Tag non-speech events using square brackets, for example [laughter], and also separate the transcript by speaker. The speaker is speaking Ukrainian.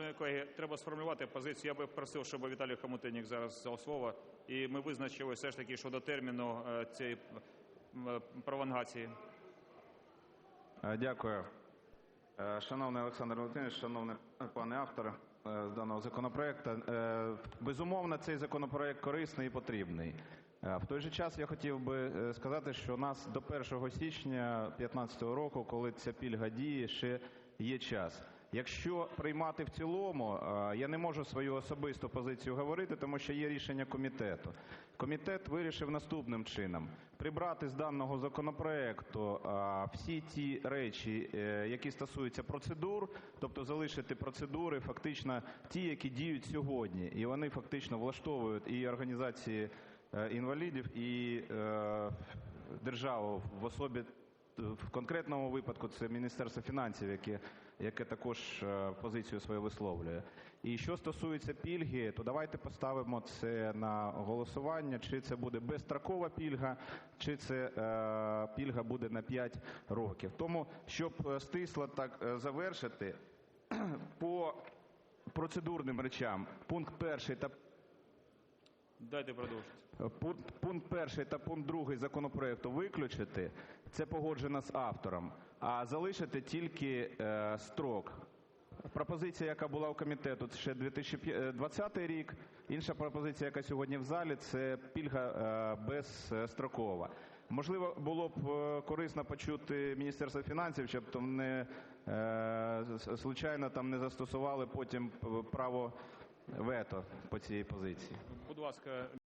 Speaker 1: Шановні колеги, треба сформулювати позицію. Я би просив, щоб Віталій Хомутинник зараз взяв слово, і ми визначили все ж таки щодо терміну е, цієї м, пролонгації.
Speaker 2: Е, Дякую. Е, Шановний Олександр Володимирович, шановний пане автор е, з даного законопроекту. Е, Безумовно, цей законопроект корисний і потрібний. Е, В той же час я хотів би е, сказати, що у нас до 1 січня 2015 року, коли ця пільга діє, ще є час. Якщо приймати в цілому, е, я не можу свою особисту позицію говорити, тому що є рішення комітету. Комітет вирішив наступним чином: прибрати з даного законопроекту е, всі ті речі, е, які стосуються процедур, тобто залишити процедури фактично ті, які діють сьогодні, і вони фактично влаштовують і організації інвалідів, і державу в особі в конкретному випадку це Міністерство фінансів, яке, також е, позицію свою висловлює. І що стосується пільги, то давайте поставимо це на голосування, чи це буде безстрокова пільга, чи це е, пільга буде на 5 років. Тому, щоб е, стисло так завершити, [clears throat] по процедурним речам пункт перший та
Speaker 1: Дайте продовжити.
Speaker 2: Пункт, пункт перший та пункт другий законопроекту виключити, це погоджено з автором, а залишити тільки е, строк. Пропозиція, яка була у комітету, це ще 2020 рік. Інша пропозиція, яка сьогодні в залі, це пільга е, безстрокова. Можливо, було б е, корисно почути Міністерство фінансів, щоб там не е, случайно там не застосували потім право вето по цій позиції.
Speaker 1: Будь ласка,